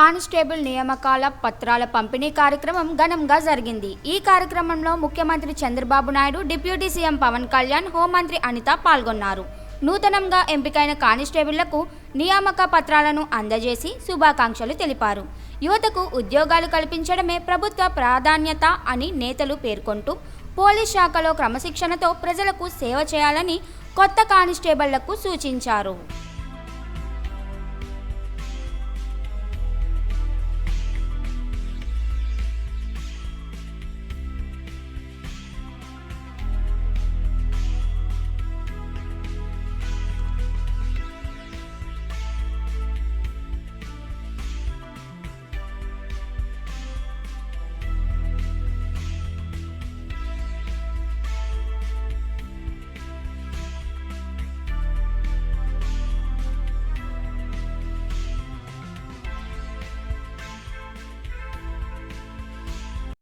Constable నియామకాల పత్రాల పంపిణీ కార్యక్రమం ఘనంగా జరిగింది. ఈ కార్యక్రమంలో ముఖ్యమంత్రి చంద్రబాబు నాయుడు డిప్యూటీ సీఎం పవన్ కళ్యాణ్ హోంమంత్రి అనిత పాల్గొన్నారు. నూతనంగా ఎంపికైన కానిస్టేబుళ్ళకు నియామక పత్రాలను అందజేసి శుభాకాంక్షలు తెలిపారు. యువతకు ఉద్యోగాలు కల్పించడమే ప్రభుత్వ ప్రాధాన్యత అని నేతలు పేర్కొంటూ పోలీస్ శాఖలో క్రమశిక్షణతో ప్రజలకు సేవ చేయాలని కొత్త కానిస్టేబుళ్ళకు సూచించారు.